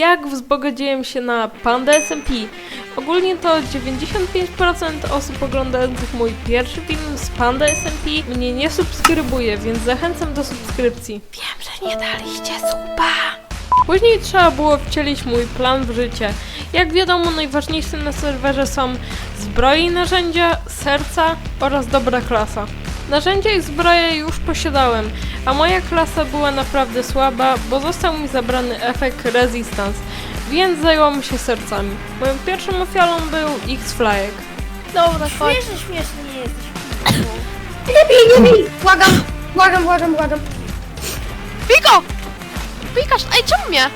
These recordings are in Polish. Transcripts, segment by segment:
Jak wzbogaciłem się na Panda SMP? Ogólnie to 95% osób oglądających mój pierwszy film z Panda SMP mnie nie subskrybuje, więc zachęcam do subskrypcji. Wiem, że nie daliście suba. Później trzeba było wcielić mój plan w życie. Jak wiadomo, najważniejsze na serwerze są zbroje i narzędzia, serca oraz dobra klasa. Narzędzia i zbroje już posiadałem, a moja klasa była naprawdę słaba, bo został mi zabrany efekt Resistance, więc zająłem się sercami. Moją pierwszą ofiarą był X-Flyek. Dobra, chodź. Śmieszny, śmieszny nie jesteś. Nie bij, nie bij! Błagam, błagam, błagam, błagam. Piko! Pikasz, ej, czemu mnie?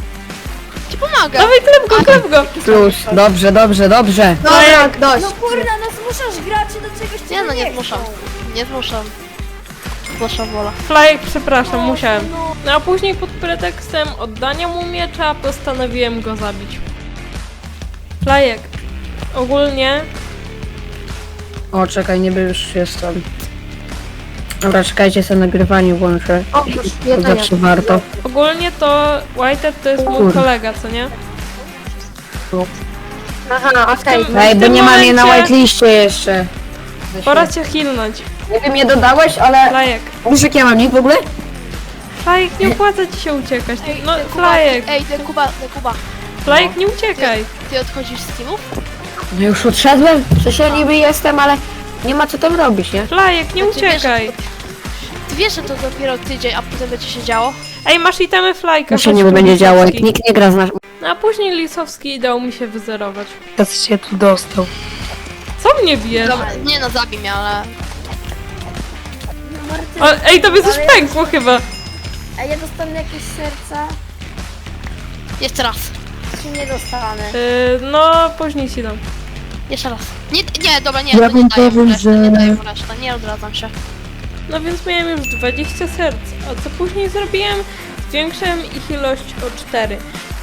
Ci pomagę. Dawaj, klep go, klep go! Plus, dobrze, dobrze, dobrze. No jak dość. No kurna, no zmuszasz graczy do czegoś, czego Nie no, nie chcą. zmuszam. Nie zmuszam. Wasza wola. Flyek, przepraszam, musiałem. No a później pod pretekstem oddania mu miecza postanowiłem go zabić. Flyek, ogólnie O, czekaj, niby już jestem. Dobra, czekajcie, sobie nagrywanie włączę. O, proszę, To jedzenia. zawsze warto. Ogólnie to Whitehead to jest mój kolega, co nie? Aha, okej. tym- Ej, bo nie mam jej na momencie- whiteliście jeszcze. Pora cię hilnąć. Nie wiem, je dodałeś, ale... Flajek. Jak ja mam nick w ogóle? Flajek, nie opłaca ci się uciekać. No, Kuba, Flajek, ej, ten Kuba, ten Kuba. Flajek, nie uciekaj. Ty odchodzisz z teamów? No już odszedłem. Przecież ja niby jestem, ale nie ma co tam robić, nie? Flajek, nie Ty wiesz, uciekaj. Wiesz, że to dopiero tydzień, a potem będzie się działo? Ej, masz itemy Flajka. To się tu, będzie działo, jak nikt nie gra z naszym... No, a później Lisowski dał mi się wyzerować. To się tu dostał. Co mnie bije? Dobra, nie no, zabij mnie, ale... O, ej, tobie coś Ale- pękło chyba. A ja dostanę jakieś serca, Jeszcze raz. czy nie dostanę? Yy, no, później ci dam. Jeszcze raz. Nie, nie, dobra, nie, Ja to nie bym daję resztę, że- nie daję resztę, nie odradzam się. No więc miałem już 20 serc, a co później zrobiłem? Zwiększyłem ich ilość o 4,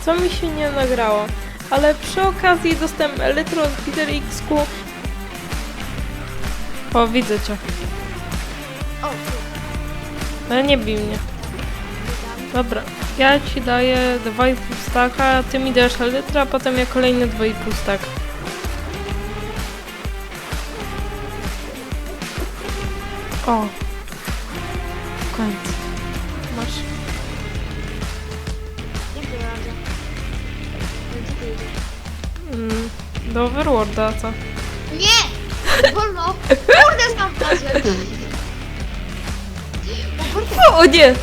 co mi się nie nagrało. Ale przy okazji dostałem elytro od Peter X-ku. O, widzę cię. O, Ale nie bij mnie. Dobra, ja ci daję 2,5 staka, ty mi dasz elytra, a potem ja kolejne 2,5 staka. O! W końcu. Masz. dziękuję bardzo. Gdzie ty idziesz? Mm, do Overworlda, co? Nie! Wolno! Kurde, znam nazwę! O kurde, O nie!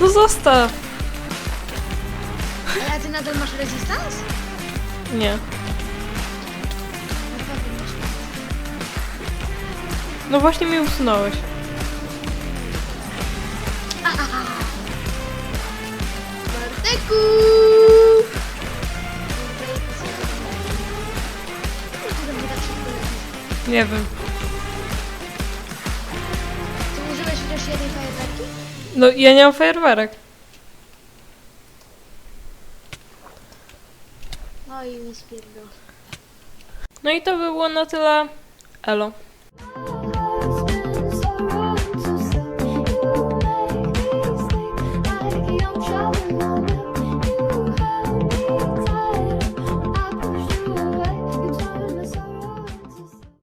No zostaw! ale ty nadal masz resistance? Nie. No właśnie mnie usunąłeś. Nie wiem. Ty użyłeś chociaż jednej fajerwerki? No ja nie mam fajerwerek. No i mi spierdol. No i to by było na tyle. Elo.